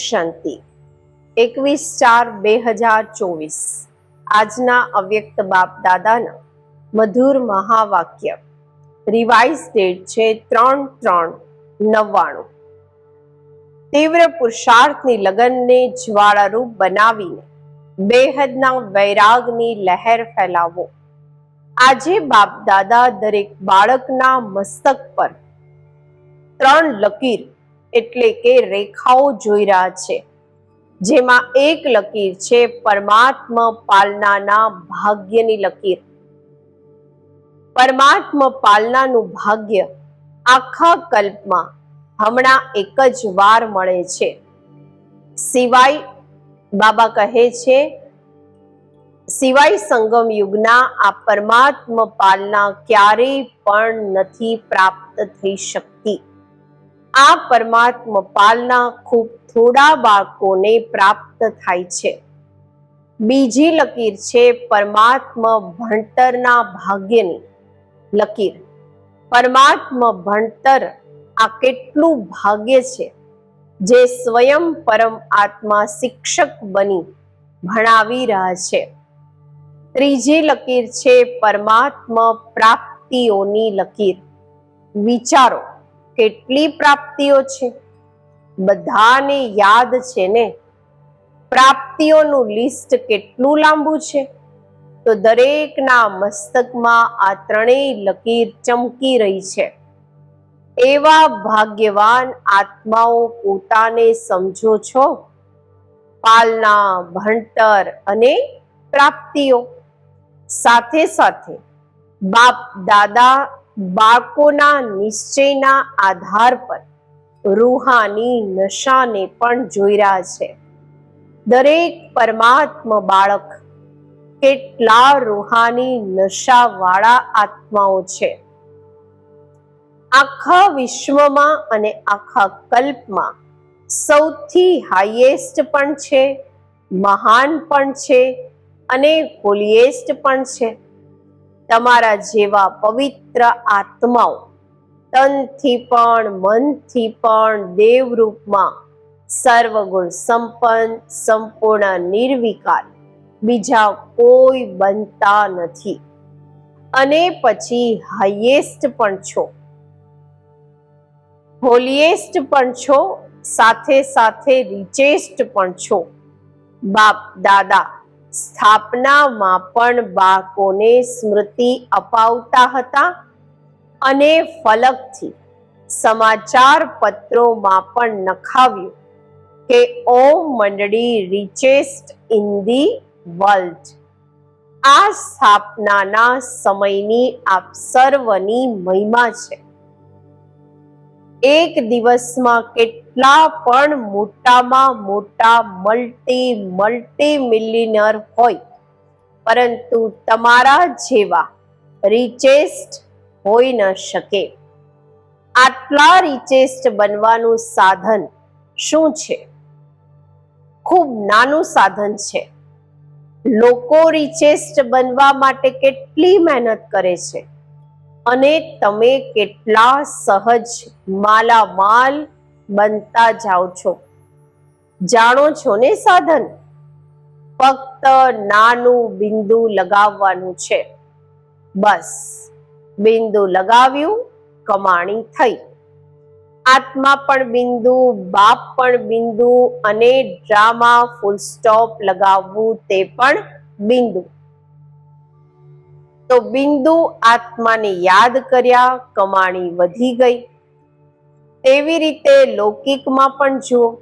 શાંતિ. એકવીસ ચાર બે હજાર ચોવીસ. આજના અવ્યક્ત બાપ દાદાના મધુર મહાવાક્ય. રિવાઇઝ ડેટ છે ત્રણ ત્રણ નવ્વાણું. તીવ્ર પુરુષાર્થની લગનને જ્વાળારૂપ બનાવીને બેહદના વૈરાગની લહેર ફેલાવો. આજે બાપ દાદા દરેક બાળકના મસ્તક પર ત્રણ લકીર એટલે કે રેખાઓ જોઈ રહ્યા છે. જેમાં એક લકીર છે, પરમાત્મા પાલનાના ભાગ્યની લકીર. પરમાત્મા પાલનાનું ભાગ્ય આખા કલ્પમાં હમણાં એક જ વાર મળે છે. સિવાય બાબા કહે છે, સિવાય સંગમ યુગના આ પરમાત્મા પાલના ક્યારેય પણ નથી પ્રાપ્ત થઈ શકતી. આ પરમાત્મા પાલના ખૂબ થોડા બાળકોને પ્રાપ્ત થાય છે. બીજી લકીર છે પરમાત્મા ભણતરના ભાગ્યની લકીર. પરમાત્મા ભણતર આ કેટલું ભાગ્ય છે જે સ્વયં પરમ આત્મા શિક્ષક બની ભણાવી રહ્યા છે. ત્રીજી લકીર છે પરમાત્મા પ્રાપ્તિઓની લકીર. વિચારો કેટલી પ્રાપ્તિઓ છે? બધાને યાદ છે ને? પ્રાપ્તિઓનું લિસ્ટ કેટલું લાંબુ છે? તો દરેકના મસ્તકમાં આ ત્રણેય લકીર ચમકી રહી છે. એવા ભાગ્યવાન આત્માઓ પોતાને સમજો છો? પાલના, ભણતર અને પ્રાપ્તિઓ. સાથે સાથે બાપ, દાદા બાળકોના નિશ્ચયના આધાર પર રૂહાની નશાને પણ જોઈ રહ્યા છે. દરેક પરમાત્મા બાળક કેટલા રૂહાની નશાવાળા આત્માઓ છે. આખા વિશ્વમાં અને આખા કલ્પમાં સૌથી હાઈએસ્ટ પણ છે, મહાન પણ છે અને હોલીએસ્ટ પણ છે. તમારા જેવા પવિત્ર આત્માઓ તનથી પણ, મનથી પણ દેવ રૂપમાં સર્વગુણ સંપન્ન, સંપૂર્ણ, નિર્વિકાર. બીજા કોઈ બનતા નથી. અને પછી હાઈએસ્ટ પણ છો. હોલીએસ્ટ પણ છો, સાથે સાથે રિચેસ્ટ પણ છો. બાપ, દાદા સ્થાપનામાં પણ બાળકોને સ્મૃતિ અપાવતા હતા અને ફલકથી સમાચાર પત્રોમાં પણ નખાવ્યું કે ઓમ મંડળી રિચેસ્ટ ઇન ધી વર્લ્ડ આ સ્થાપનાના સમયની આપ સર્વની મહિમા છે. એક દિવસમાં કેટલા પણ મોટામાં મોટા મલ્ટી મલ્ટી મિલિયનર હોય, પરંતુ તમારા જેવા રિચેસ્ટ હોઈ ન શકે. આટલા રિચેસ્ટ બનવાનું સાધન શું છે? ખૂબ નાનું સાધન છે. લોકો રિચેસ્ટ બનવા માટે કેટલી મહેનત કરે છે? અને તમે કેટલા સહજ માલામાલ બનતા જાઓ છો. જાણો છો ને સાધન? ફક્ત નાનું બિંદુ લગાવવાનું છે. બસ, બિંદુ લગાવ્યું, કમાણી થઈ. આત્મા પણ બિંદુ, બાપ પણ બિંદુ અને ડ્રામા ફૂલ સ્ટોપ લગાવવું તે પણ બિંદુ. તો બિંદુ આત્માને યાદ કર્યા, કમાણી વધી ગઈ. તેવી રીતે લૌકિકમાં પણ જુઓ,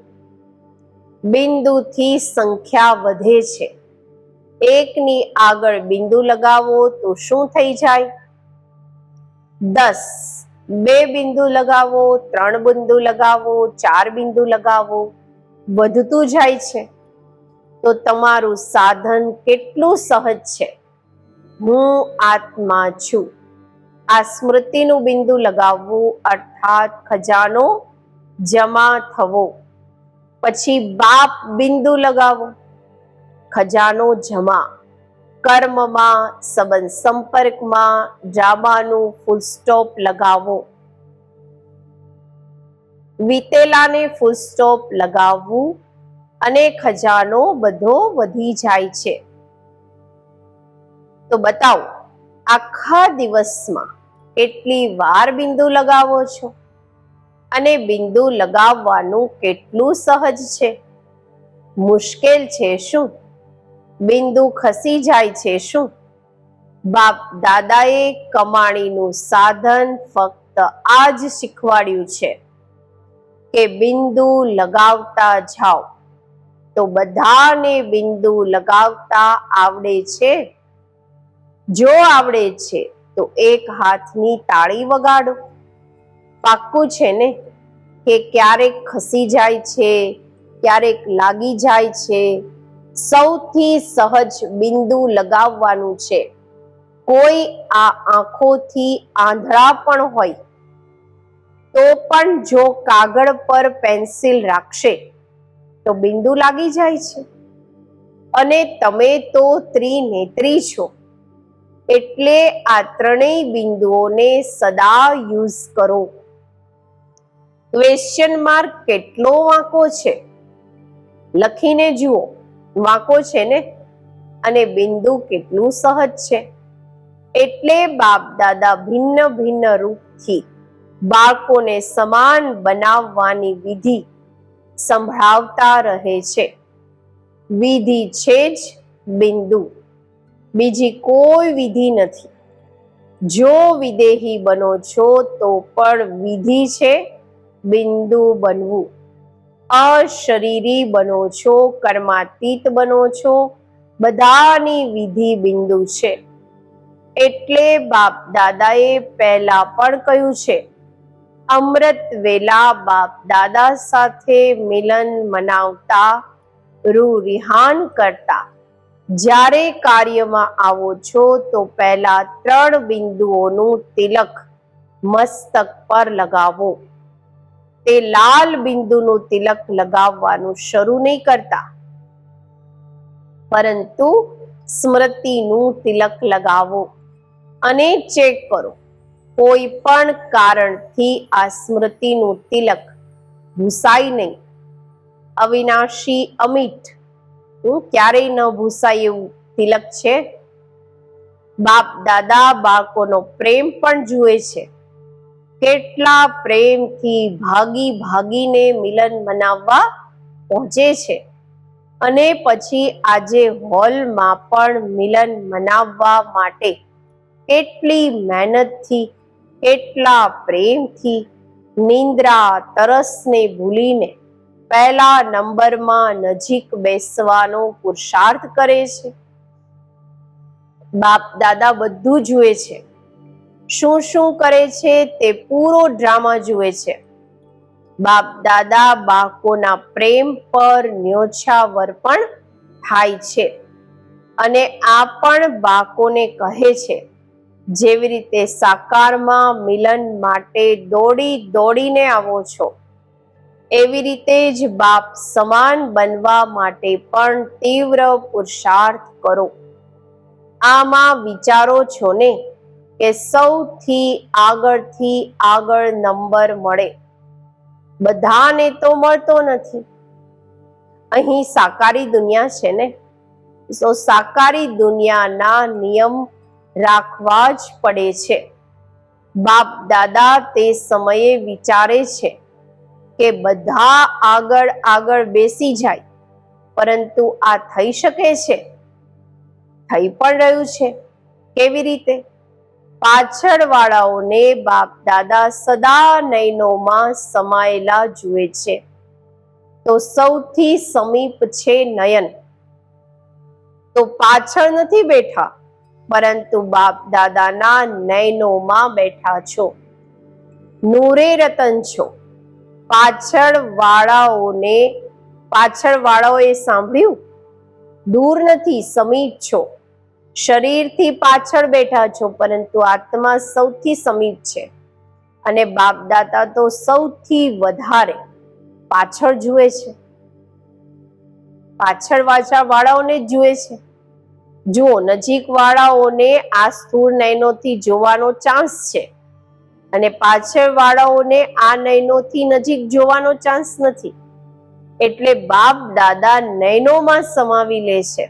બિંદુથી સંખ્યા વધે છે. એકની આગળ બિંદુ લગાવો તો શું થઈ જાય? દસ. બે બિંદુ લગાવો, ત્રણ બિંદુ લગાવો, ચાર બિંદુ લગાવો, વધતું જાય છે. તો તમારું સાધન કેટલું સહજ છે? હું આત્મા છું. આ સ્મૃતિનું બિંદુ લગાવવું અર્થાત ખજાનો જમા થવો. પછી બાપ બિંદુ લગાવો. ખજાનો જમા. કર્મમાં, સંબંધ સંપર્કમાં ડ્રામાનું ફૂલ સ્ટોપ લગાવો. વીતેલાને ફૂલ સ્ટોપ લગાવવું અને ખજાનો બધો વધી જાય છે. તો બતાવો, આખા દિવસમાં કેટલી વાર બિંદુ લગાવો છો? અને બિંદુ લગાવવાનું કેટલું સહજ છે? મુશ્કેલ છે શું? બિંદુ ખસી જાય છે શું? બાપ દાદાએ કમાણીનું સાધન ફક્ત આ જ શીખવાડ્યું છે કે બિંદુ લગાવતા જાઓ. તો બધાને બિંદુ લગાવતા આવડે છે? જો આવડે છે, તો એક હાથની તાળી વગાડો. પાક્કું છે ને? કે ક્યારેક ખસી જાય છે, ક્યારેક લાગી જાય છે. સૌથી સહજ બિંદુ લગાવવાનું છે. કોઈ આ આંખોથી આંધળા પણ હોય, તો પણ જો કાગળ પર પેન્સિલ રાખશે, તો બિંદુ લાગી જાય છે. અને તમે તો ત્રિનેત્રી છો. એટલે આ ત્રણેય બિંદુઓને સદા યુઝ કરો. ક્વેશ્ચન માર્ક કેટલો વાંકો છે? લખીને જુઓ. વાંકો છે ને? અને બિંદુ કેટલું સહજ છે? એટલે બાપ દાદા ભિન્ન ભિન્ન રૂપથી બાળકોને સમાન બનાવવાની વિધિ સંભળાવતા રહે છે. વિધિ છે જ બિંદુ. બીજી કોઈ વિધિ નથી. જો વિદેહી બનો છો, તો પણ વિધિ છે બિંદુ બનવું. અશરીરી બનો છો, કર્માતીત બનો છો, બધાની વિધિ બિંદુ છે. એટલે બાપ દાદાએ પહેલા પણ કહ્યું છે, અમૃત વેલા બાપ દાદા સાથે મિલન મનાવતા રૂ રિહાન કરતા. જ્યારે કાર્યમાં આવો છો, તો પહેલા ત્રણ બિંદુઓનું તિલક મસ્તક પર લગાવો. તે લાલ બિંદુનું તિલક લગાવવાનું શરૂ નહીં કરતા. પરંતુ સ્મૃતિનું તિલક લગાવો અને ચેક કરો. કોઈ પણ કારણથી આ સ્મૃતિનું તિલક ભૂસાય નહીં. અવિનાશી અમિત હું ક્યારેય ન ભૂસાય એવું તિલક છે. બાપ દાદા બાળકોનો પ્રેમ પણ જુએ છે. કેટલા પ્રેમથી ભાગી ભાગીને મિલન મનાવવા પહોંચે છે. અને પછી આજે હોલમાં પણ મિલન મનાવવા માટે કેટલી મહેનતથી, કેટલા પ્રેમથી નિંદ્રા, તરસને ભૂલીને પહેલા નંબરમાં નજીક બેસવાનો પુરુષાર્થ કરે છે. બાપ દાદા બધું જુએ છે. શું શું કરે છે તે પૂરો ડ્રામા જુએ છે. બાપ દાદા બાળકોના પ્રેમ પર ન્યોછાવર પણ થાય છે. અને આ પણ બાળકોને કહે છે. જેવી રીતે સાકારમાં મિલન માટે દોડી દોડીને આવો છો. એવી રીતે જ બાપ સમાન બનવા માટે પણ તીવ્ર પુરુષાર્થ કરો. આમાં વિચારો છો ને કે સૌથી આગળથી આગળ નંબર મળે. બધાને તો મળતો નથી. અહીં સાકારી દુનિયા છે ને? તો સાકારી દુનિયાના નિયમ રાખવા જ પડે છે. બાપ દાદા તે સમયે વિચારે છે કે બધા આગળ આગળ બેસી જાય, પરંતુ આ થઈ શકે છે? થઈ પણ રહ્યું છે. કેવી રીતે? પાછળ વાળાઓને બાપ દાદા સદા નયનોમાં સમાયેલા જુએ છે. તો સૌથી સમીપ છે નયન. તો પાછળ નથી બેઠા, પરંતુ બાપ દાદાના નયનોમાં બેઠા છો. નૂરે રતન છો. પાછળ વાળાઓને પાછળ વાળાઓએ સાંભળ્યું? દૂર નથી, સમીપ છો. શરીરથી પાછળ બેઠા છો, પરંતુ આત્મા સૌથી સમીપ છે. અને બાપદાતા તો સૌથી વધારે પાછળ જુએ છે. પાછળ વાછા વાળાઓને જુએ છે. જુઓ નજીક વાળાઓને આ સ્થૂળ નયનોથી જોવાનો ચાન્સ છે. અને પાછળ વાળાઓને આ નયનોથી નજીક જોવાનો ચાન્સ નથી. એટલે બાપ દાદા નયનોમાં સમાવી લે છે.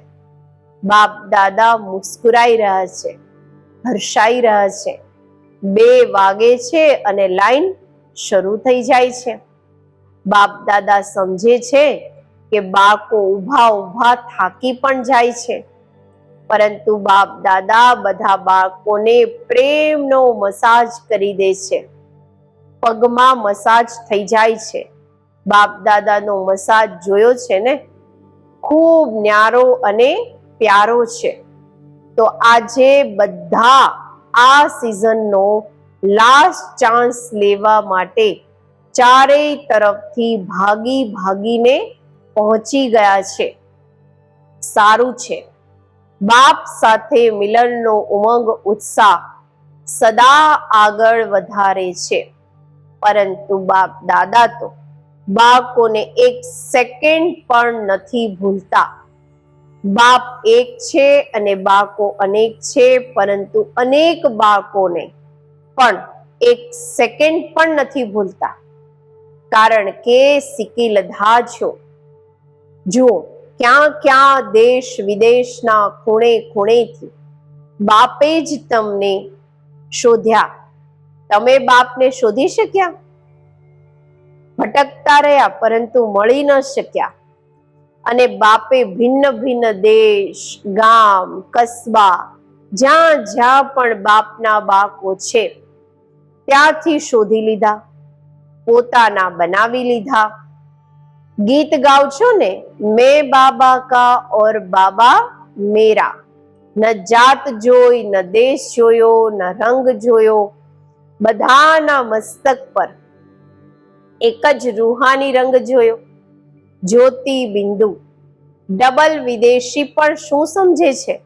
બાપ દાદા મુસ્કુરાઈ રહ્યા છે, હર્ષાઈ રહ્યા છે. બે વાગે છે અને લાઈન શરૂ થઈ જાય છે. બાપ દાદા સમજે છે કે બાળકો ઊભા ઊભા થાકી પણ જાય છે. પરંતુ બાપ દાદા બધા બાળકોને પ્રેમનો મસાજ કરી દે છે. પગમાં મસાજ થઈ જાય છે. બાપ દાદાનો મસાજ જોયો છે ને? ખૂબ ન્યારો અને પ્યારો છે. તો આજે બધા આ સિઝનનો લાસ્ટ ચાન્સ લેવા માટે ચારેય તરફથી ભાગી ભાગીને પહોંચી ગયા છે. સારું છે. બાપ સાથે મિલનનો ઉમંગ, ઉત્સાહ સદા આગળ વધારે છે. પરંતુ બાપ દાદા તો બાળકોને એક સેકન્ડ પણ નથી ભૂલતા. બાપ એક છે અને બાળકો અનેક છે, પરંતુ અનેક બાળકોને પણ એક સેકન્ડ પણ નથી ભૂલતા. કારણ કે સિક્કી લધા છો. જુઓ ક્યાં ક્યાં દેશ વિદેશના ખૂણે ખૂણેથી બાપે જ તમને શોધ્યા. તમે બાપને શોધી શક્યા? ભટકતા રહ્યા, પરંતુ મળી ન શક્યા. અને બાપે ભિન્ન ભિન્ન દેશ, ગામ, કસ્બા, જ્યાં જ્યાં પણ બાપના બાકો છે, ત્યાંથી શોધી લીધા, પોતાના બનાવી લીધા. ગીત ગાવ છો ને? મેં બાબા કા ઓર બાબા મેરા. ન જાત જોઈ, ન દેશ જોયો, ન રંગ જોયો. બધાના મસ્તક પર એક જ રૂહાની રંગ જોયો. જ્યોતિ બિંદુ. ડબલ વિદેશી પણ શું સમજે છે?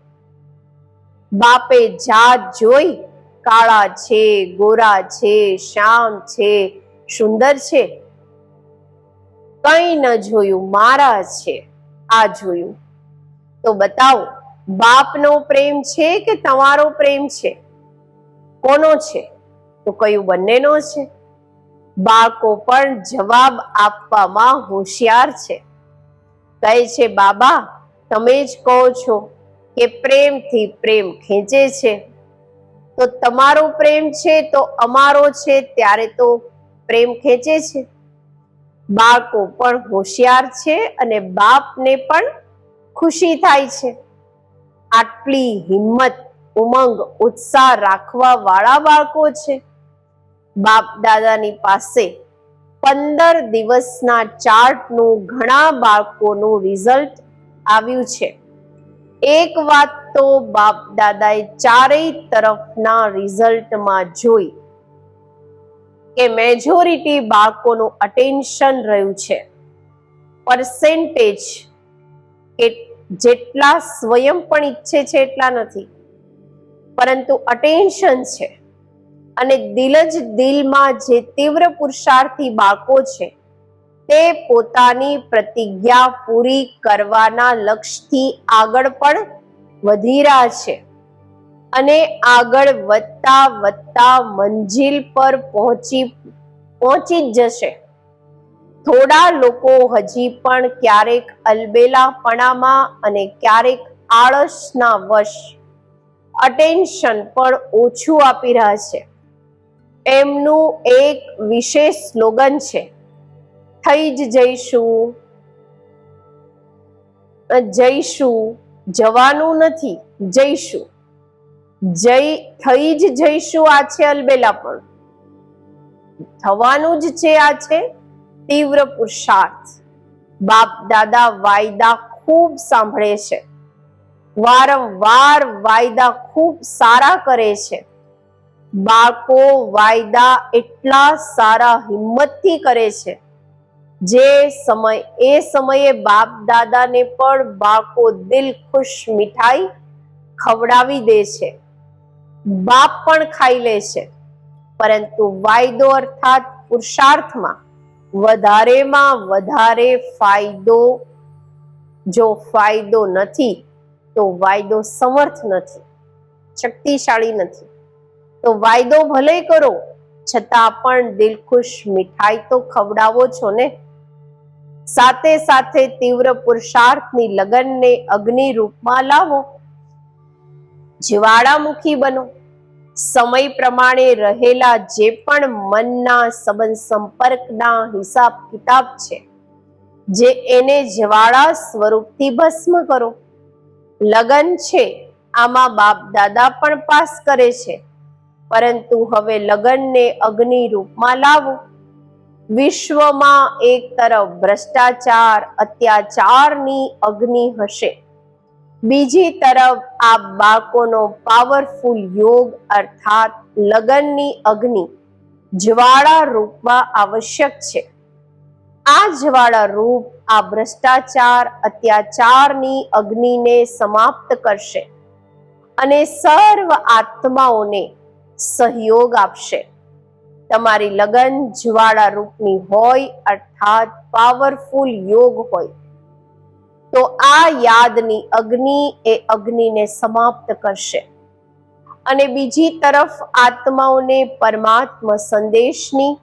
બાપે જાત જોઈ, કાળા છે, ગોરા છે, શ્યામ છે, સુંદર છે. કંઈ ન જોયું, મારા છે, આ જોયું. તો બતાવો, બાપનો પ્રેમ છે કે તમારો પ્રેમ છે? કોનો છે? તો કયું બંનેનો છે? બાળકો પણ જવાબ આપવામાં હોશિયાર છે. કહે છે, બાબા, તમે જ કહો છો કે પ્રેમથી પ્રેમ ખેંચે છે. તો તમારો પ્રેમ છે, તો અમારો છે, ત્યારે તો પ્રેમ ખેંચે છે. બાળકો પણ હોશિયાર છે અને બાપને પણ ખુશી થાય છે. આટલી હિંમત, ઉમંગ, ઉત્સાહ રાખવા વાળા બાળકો છે. બાપ દાદાની પાસે પંદર દિવસના ચાર્ટનું ઘણા બાળકોનું રિઝલ્ટ આવ્યું છે. એક વાત તો બાપ દાદાએ ચારેય તરફના રિઝલ્ટમાં જોઈ કે મેજોરિટી બાળકોનું અટેન્શન રહ્યું છે. પર્સેન્ટેજ કે જેટલા સ્વયં પણ ઈચ્છે છે એટલા નથી. પરંતુ અટેન્શન છે. અને દિલ જ દિલમાં જે તીવ્ર પુરુષાર્થી બાળકો છે, તે પોતાની પ્રતિજ્ઞા પૂરી કરવાના લક્ષ્યથી આગળ પણ વધી રહ્યા છે. અને આગળ વધતા વધતા મંજિલ પર પહોંચી પહોંચી જ જશે. થોડા લોકો હજી પણ ક્યારેક અલબેલાપણામાં અને ક્યારેક આળસના વશ અટેન્શન પણ ઓછું આપી રહ્યા છે. એમનું એક વિશેષ સ્લોગન છે, થઈ જ જઈશું જઈશું, જવાનું નથી, જઈશું. જઈ થઈ જ જઈશું આ છે અલબેલા પણ. થવાનું જ છે આ છે તીવ્ર પુરુષાર્થ. બાપ, દાદા, વાયદા ખૂબ સાંભળે છે. વારંવાર વાયદા ખૂબ સારા કરે છે. બાળકો વાયદા એટલા સારા હિંમતથી કરે છે. જે સમય, એ સમયે બાપ, દાદાને પણ બાળકો દિલ ખુશ મીઠાઈ ખવડાવી દે છે. બાપ પણ ખાઈ લે છે. પરંતુ વાયદો અર્થાત પુરુષાર્થમાં વધારેમાં વધારે ફાયદો, જો ફાયદો નથી, તો વાયદો સમર્થ નથી, શક્તિશાળી નથી. તો વાયદો ભલે કરો, છતાં પણ દિલખુશ મીઠાઈ તો ખવડાવો છો ને? સાથે સાથે તીવ્ર પુરુષાર્થની લગનને અગ્નિ રૂપમાં લાવો. જ્વાળામુખી બનો. સમય પ્રમાણે રહેલા જે પણ મનના સંબંધ સંપર્કના હિસાબ કિતાબ છે, જે એને જ્વાળા સ્વરૂપથી ભસ્મ કરો. લગન છે, આમાં બાપ દાદા પણ પાસ કરે છે, પરંતુ હવે લગનને અગ્નિ રૂપમાં લાવો. વિશ્વમાં એક તરફ ભ્રષ્ટાચાર, અત્યાચારની અગ્નિ હશે. બીજી તરફ આ બાળકોનો પાવરફુલ યોગ અર્થાત લગનની અગ્નિ જ્વાળા રૂપમાં આવશ્યક છે. આ જ્વાળા રૂપ આ ભ્રષ્ટાચાર, અત્યાચારની અગ્નિને સમાપ્ત કરશે અને સર્વ આત્માઓને સહયોગ આપશે. તમારી લગન જ્વાળા રૂપની હોય અર્થાત પાવરફુલ યોગ હોય તો આ યાદની અગ્નિ એ અગ્નિને સમાપ્ત કરશે. અને બીજી તરફ આત્માઓને પરમાત્મ સંદેશની,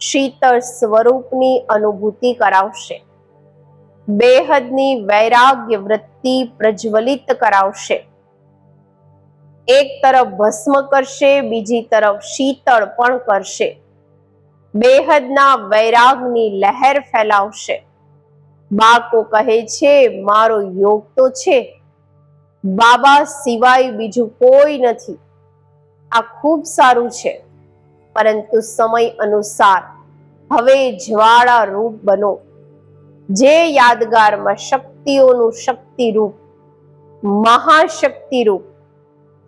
શીતળ સ્વરૂપની અનુભૂતિ કરાવશે. બેહદની વૈરાગ્ય વૃત્તિ પ્રજ્વલિત કરાવશે. એક તરફ ભસ્મ કરશે, બીજી તરફ શીતળ પણ કરશે. બેહદના વૈરાગની લહેર ફેલાવશે. બાળકો કહે છે, મારો યોગ તો છે. બાબા સિવાય બીજું કોઈ નથી. આ ખૂબ સારું છે, પરંતુ સમય અનુસાર હવે જ્વાળા રૂપ બનો. જે યાદગારમાં શક્તિઓનું શક્તિ રૂપ મહાશક્તિ રૂપ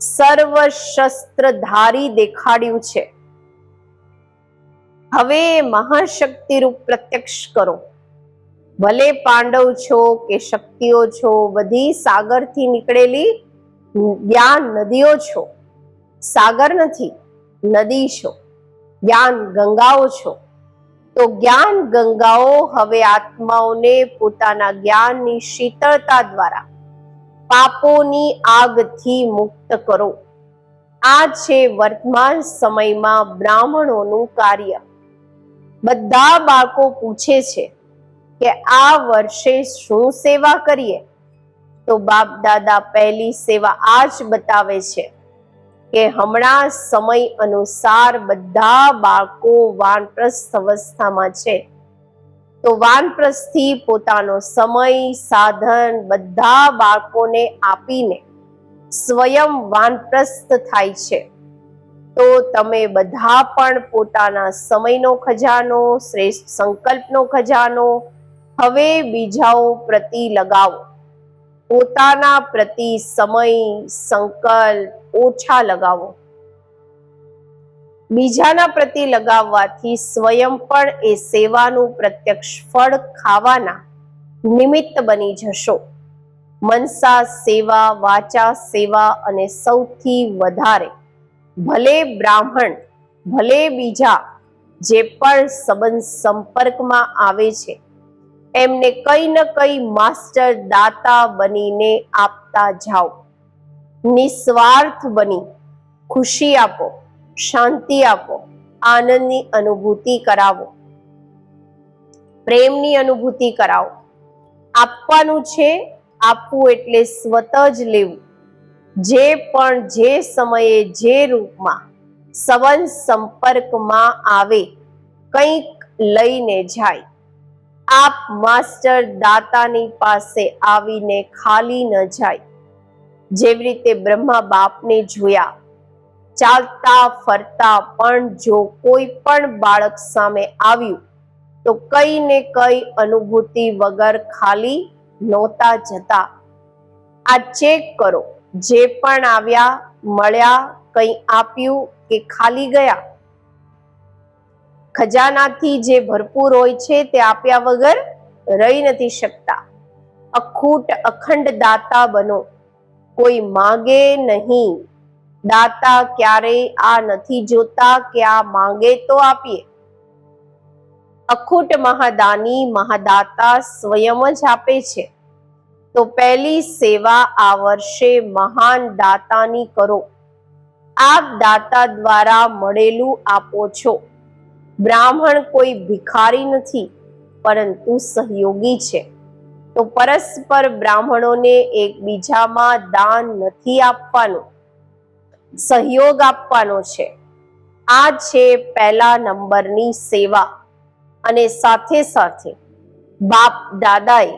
સર્વ શસ્ત્રધારી દેખાડ્યું છે. હવે મહાશક્તિ રૂપ પ્રત્યક્ષ કરો. ભલે પાંડવ છો કે શક્તિઓ છો, બધી સાગરથી નીકળેલી જ્ઞાન નદીઓ છો. સાગર નથી, નદી છો. જ્ઞાન ગંગાઓ છો. તો જ્ઞાન ગંગાઓ હવે આત્માઓને પોતાના જ્ઞાનની શીતળતા દ્વારા પાપોની આગથી મુક્ત કરો. આ છે વર્તમાન સમયમાં બ્રાહ્મણોનું કાર્ય. બધા બાળકો પૂછે છે કે આ વર્ષે શું સેવા કરીએ? તો બાપ દાદા પહેલી સેવા આ જ બતાવે છે કે હમણાં સમય અનુસાર બધા બાળકો વાનપ્રસ્થ અવસ્થામાં છે. તો વાનપ્રસ્થથી પોતાનો સમય, સાધન બધા બાળકોને આપીને સ્વયં વાનપ્રસ્થ થાય છે. તો તમે બધા પણ પોતાના સમયનો ખજાનો, શ્રેષ્ઠ સંકલ્પનો ખજાનો હવે બીજાઓ પ્રતિ લગાવો. પોતાના પ્રતિ સમય, સંકલ્પ ઓછા લગાવો. બીજાના પ્રતિ લગાવવાથી સ્વયં પણ એ સેવાનું પ્રત્યક્ષ ફળ ખાવાના નિમિત્ત બની જશો. મનસા સેવા, વાચા સેવા અને સૌથી વધારે ભલે બ્રાહ્મણ, ભલે બીજા, જે પણ સંબંધ સંપર્કમાં આવે છે એમને કઈ ન કઈ માસ્ટર દાતા બનીને આપતા જાઓ. નિસ્વાર્થ બની, ખુશી આપો, શાંતિ આપો, આનંદની અનુભૂતિ કરાવો. પ્રેમની અનુભૂતિ કરાવો. આપવાનું છે આપવું એટલે સ્વત જ લેવું. જે પણ જે સમયે જે રૂપમાં સંબંધ સંપર્કમાં આવે, કંઈક લઈને જાય. આપ માસ્ટર દાતાની પાસે આવીને ખાલી ન જાય. જેવી રીતે બ્રહ્મા બાપને જોયા, ચાલતા ફરતા પણ જો કોઈ પણ બાળક સામે આવ્યું, તો કઈ ને કઈ અનુભૂતિ વગર ખાલી નહોતા જતા. આ ચેક કરો, જે પણ આવ્યા, મળ્યા, કંઈ આપ્યું કે ખાલી ગયા? ખજાનાથી જે ભરપૂર હોય છે તે આપ્યા વગર રહી નથી શકતા. અખૂટ અખંડ દાતા બનો. કોઈ માગે નહીં. દાતા ક્યારેય આ નથી જોતા કે આ માંગે તો આપીએ. અખૂટ મહાદાની મહાદાતા સ્વયં જ આપે છે. તો પહેલી સેવા આ વર્ષે મહાન દાતાની કરો. આપ દાતા દ્વારા મળેલું આપો છો. બ્રાહ્મણ કોઈ ભિખારી નથી, પરંતુ સહયોગી છે. તો પરસ્પર બ્રાહ્મણોને એકબીજામાં દાન નથી આપવાનું, સહયોગ આપવાનો છે. આ છે પહેલા નંબરની સેવા અને સાથે સાથે બાપ દાદાએ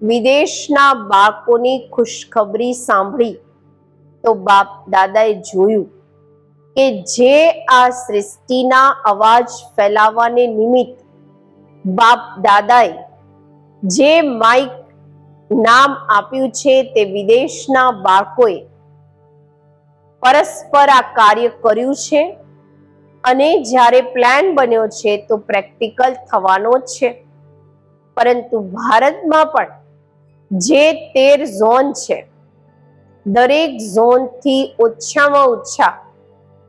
વિદેશના બાળકોની ખુશખબરી સાંભળી. તો બાપ દાદાએ જોયું કે જે આ સૃષ્ટિના અવાજ ફેલાવાને નિમિત્ત બાપ દાદાએ જે માઇક નામ આપ્યું છે તે વિદેશના બાળકોએ પરસ્પર આ કાર્ય કર્યું છે અને જ્યારે પ્લાન બન્યો છે તો પ્રેક્ટિકલ થવાનો છે. પરંતુ ભારતમાં પણ જે તેર ઝોન છે, દરેક ઝોનથી ઓછામાં ઓછા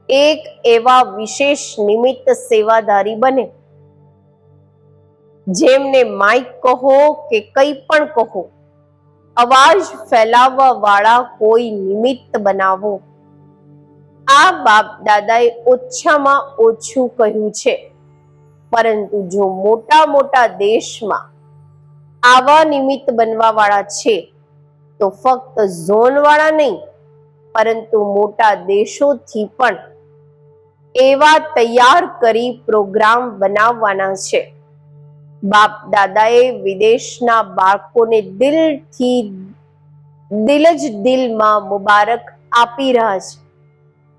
એક એવા વિશેષ નિમિત્ત સેવાદારી બને. જેમને માઇક કહો કે કંઈ પણ કહો, અવાજ ફેલાવવા વાળા કોઈ નિમિત્ત બનાવો. આ બાપ દાદાએ ઓછામાં ઓછું કહ્યું છે. પરંતુ જો મોટા મોટા દેશમાં આવા નિમિત્ત બનવા વાળા છે, તો ફક્ત ઝોન વાળા નહીં, પરંતુ મોટા દેશોથી પણ એવા તૈયાર કરી પ્રોગ્રામ બનાવવાના છે. બાપ દાદાએ વિદેશના બાળકોને દિલથી, દિલ જ દિલમાં મુબારક આપી રહ્યા છે.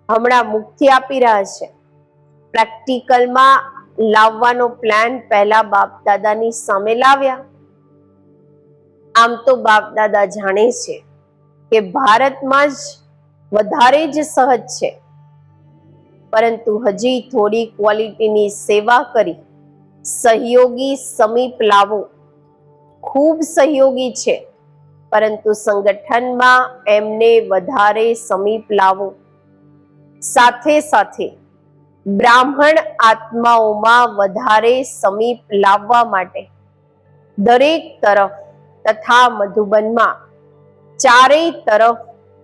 હમણાં મુક્તિ આપી રહ્યા છે. પ્રેક્ટિકલમાં લાવવાનો પ્લાન પહેલા બાપ દાદાની સામે લાવ્યા. આમ તો બાપ દાદા જાણે છે કે ભારતમાં જ વધારે જ સહજ છે. પરંતુ હજી થોડી ક્વોલિટીની સેવા કરી સહયોગી સમીપ લાવો. ખૂબ સહયોગી છે, પરંતુ સંગઠનમાં એમને વધારે સમીપ લાવો. સાથે સાથે બ્રાહ્મણ આત્માઓમાં વધારે સમીપ લાવવા માટે દરેક તરફ તથા મધુબનમાં ચારેય તરફ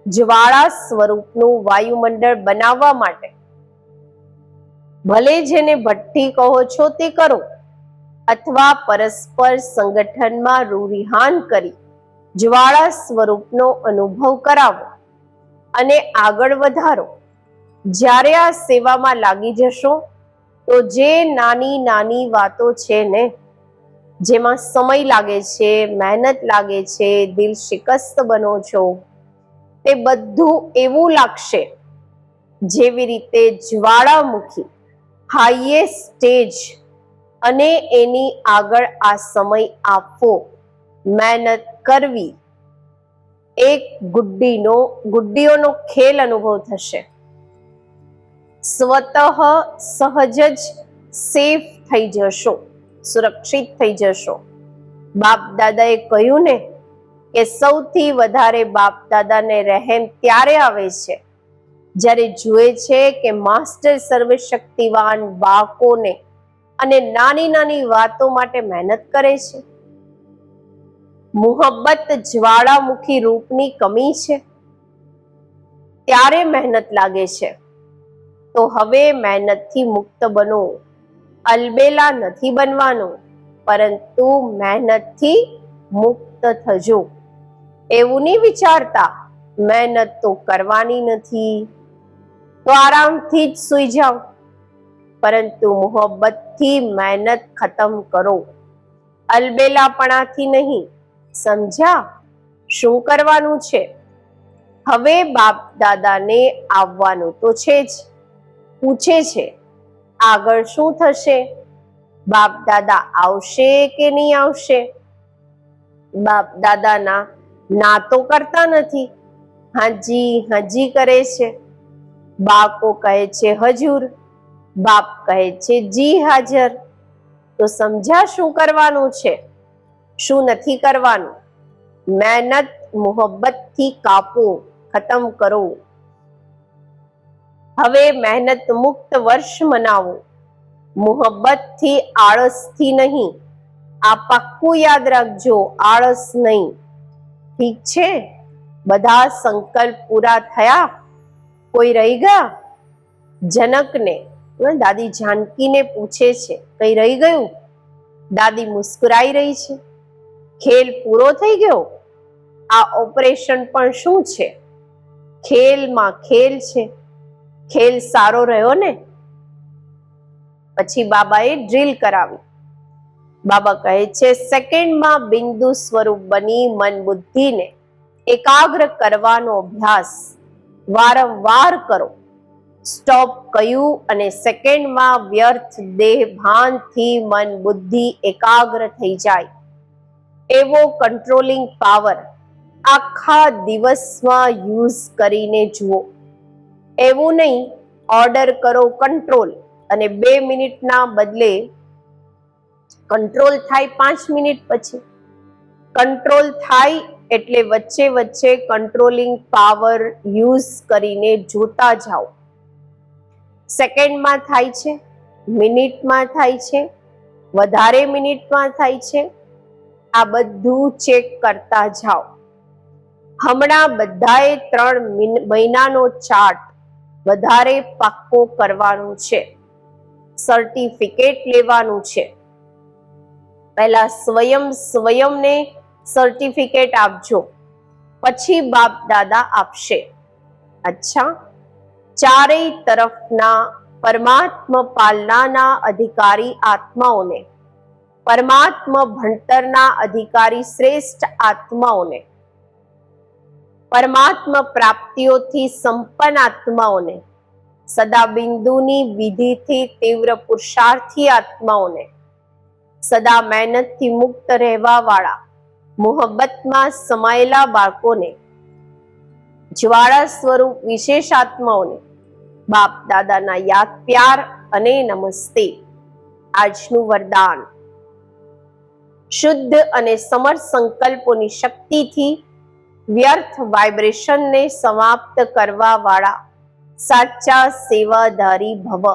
જ્વાળા સ્વરૂપનું વાયુમંડળ બનાવવા માટે ભલે જેને ભઠ્ઠી કહો છો તે કરો. અથવા પરસ્પર સંગઠનમાં રૂરિહાન કરી જ્વાળા સ્વરૂપનો અનુભવ કરાવો અને આગળ વધારો. જ્યારે આ સેવામાં લાગી જશો, તો જે નાની નાની વાતો છે ને, જેમાં સમય લાગે છે, મહેનત લાગે છે, દિલ શિકસ્ત બનો છો, તે બધું એવું લાગશે જેવી રીતે જ્વાળામુખી હાઈએસ્ટ સ્ટેજ અને એની આગળ આ સમય આપવો. મહેનત કરવી. એક ગુડ્ડીનો, ગુડ્ડીઓનો ખેલ અનુભવ થશે. સ્વતઃ સહજ જ સેફ થઈ જશો, સુરક્ષિત થઈ જશો. બાપ દાદાએ કહ્યું ને કે સૌથી વધારે બાપ દાદાને રહેમ ત્યારે આવે છે જ્યારે જુએ છે કે માસ્ટર સર્વશક્તિવાન બાળકોને અને નાની નાની વાતો માટે મહેનત કરે છે. મુહબ્બત જ્વાળામુખી રૂપની કમી છે. ત્યારે મહેનત લાગે છે. તો હવે મહેનતથી મુક્ત બનો. અલબેલા નથી બનવાનું, પરંતુ મહેનતથી મુક્ત થજો. એવું નહીં વિચારતા, મહેનત તો કરવાની નથી. તો આરામથી જ સુઈ જાઓ. પરંતુ મોહબ્બતથી મહેનત ખતમ કરો. અલબેલાપણાથી નહીં. સમજ્યા? શું કરવાનું છે? હવે બાપ દાદાને આવવાનું તો છે જ. પૂછે છે, આગળ શું થશે? બાપ દાદા આવશે કે નહીં આવશે? બાપ દાદાના, ના તો કરતા નથી. હાજી હાજી કરે છે. બાકો કહે છે, હજુર બાપ કહે છે, જી હાજર. તો સમજ્યા શું કરવાનું છે? શું નથી કરવાનું? મહેનત, મોહબ્બતથી કાપો, ખતમ કરો. હવે મહેનત મુક્ત વર્ષ મનાવો. મોહબ્બતથી આળસથી નહીં. આ પાક્કું યાદ રાખજો, આળસ નહીં. ઠીક છે? બધા સંકલ્પ પૂરા થયા? કોઈ રહી ગયા? જનકને દાદી જાનકીને પૂછે છે, કઈ રહી ગયું? દાદી મુસ્કુરાઈ રહી છે. ખેલ પૂરો થઈ ગયો? આ ઓપરેશન પણ શું છે? ખેલમાં ખેલ છે. ખેલ સારો રહ્યો ને? પછી બાબાએ ડ્રીલ કરાવી. બાબા કહે છે, સેકન્ડમાં બિંદુ સ્વરૂપ બની મન બુદ્ધિને એકાગ્ર કરવાનો અભ્યાસ. વારંવાર કરો. સ્ટોપ કયું અને સેકન્ડમાં વ્યર્થ દેહ ભાનથી મન બુદ્ધિ એકાગ્ર થઈ જાય. એવો કંટ્રોલિંગ પાવર આખા દિવસમાં યુઝ કરીને જુઓ. એવું નહીં ઓર્ડર કરો કંટ્રોલ અને બે મિનિટના બદલે કંટ્રોલ થાય પાંચ મિનિટ પછી. કંટ્રોલ થાય એટલે વચ્ચે વચ્ચે કંટ્રોલિંગ પાવર યુઝ કરીને જોતા જાઓ. સેકન્ડમાં થાય છે મિનિટમાં થાય છે, વધારે મિનિટમાં થાય છે, આ બધું ચેક કરતા જાઓ. હમણાં બધાએ ત્રણ મહિનાનો ચાર્ટ વધારે પાક્કો કરવાનો છે. સર્ટિફિકેટ લેવાનું છે. પહેલા સ્વયં સ્વયંને સર્ટિફિકેટ આપજો. પછી બાપ દાદા આપશે. અચ્છા. ચારેય તરફના પરમાત્મ પાલનાના અધિકારી આત્માઓને, પરમાત્મ ભણતરના અધિકારી શ્રેષ્ઠ આત્માઓને, પરમાત્મ પ્રાપ્તિઓથી સંપન્ન આત્માઓને, સદા બિંદુની વિધિથી તીવ્ર પુરુષાર્થી આત્માઓને, સદા મહેનતથી મુક્ત રહેવા વાળા મોહબ્બતમાં સમાયેલા બાળકોને, જ્વાળા સ્વરૂપ વિશેષ આત્માઓને, બાપ દાદાના યાદ પ્યાર અને નમસ્તે. આજનું વરદાન. શુદ્ધ અને સમર્થ સંકલ્પોની શક્તિથી વ્યર્થ વાઇબ્રેશનને સમાપ્ત કરવા વાળા સાચા સેવાધારી ભવ.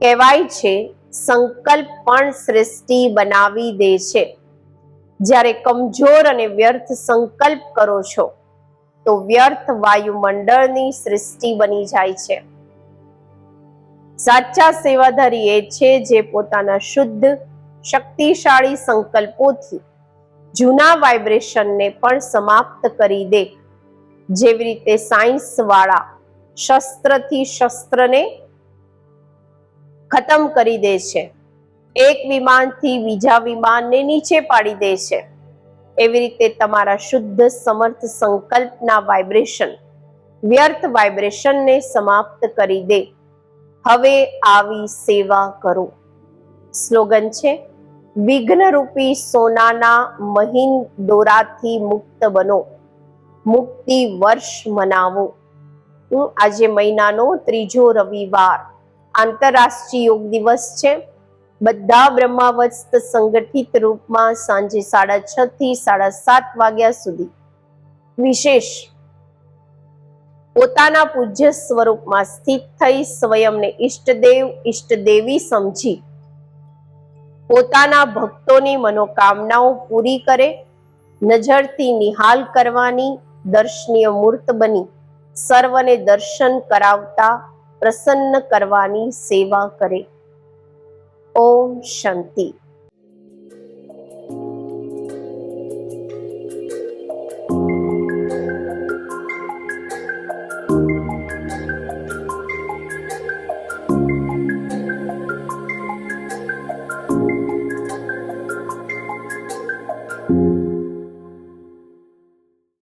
કહેવાય છે, સંકલ્પ પણ સૃષ્ટિ બનાવી દે છે. જ્યારે કમજોર અને વ્યર્થ સંકલ્પ કરો છો, તો વ્યર્થ વાયુમંડળની સૃષ્ટિ બની જાય છે. સાચા સેવાધારી એ છે જે પોતાના શુદ્ધ, શક્તિશાળી સંકલ્પોથી જૂના વાઇબ્રેશનને પણ સમાપ્ત કરી દે. જેવી રીતે સાયન્સ વાળા શસ્ત્રથી શસ્ત્રને ખતમ કરી દે છે. એક વિમાનથી બીજા વિમાનને નીચે પાડી દે છે. એવી રીતે તમારા શુદ્ધ સમર્થ સંકલ્પના વાઇબ્રેશન વ્યર્થ વાઇબ્રેશનને સમાપ્ત કરી દે. હવે આવી સેવા કરો. સ્લોગન છે, વિઘ્નરૂપી સોનાના મહીન દોરાથી મુક્ત બનો. મુક્તિ વર્ષ મનાવો. આજે મહિનાનો ત્રીજો રવિવાર. આંતરરાષ્ટ્રીય યોગ દિવસ છે. બધા બ્રહ્માવસ્ત સંગઠિત રૂપમાં સાંજે સાડા છ થી સાડા સાત વાગ્યા સુધી. વિશેષ પોતાના પૂજ્ય સ્વરૂપમાં સ્થિત થઈ સ્વયંને ઈષ્ટદેવ, ઈષ્ટદેવી સમજી. પોતાના ભક્તોની મનોકામનાઓ પૂરી કરે, નજરથી નિહાલ કરવાની દર્શનીય મૂર્ત બની, સર્વને દર્શન કરાવતા પ્રસન્ન કરવાની સેવા કરે. ઓમ શાંતિ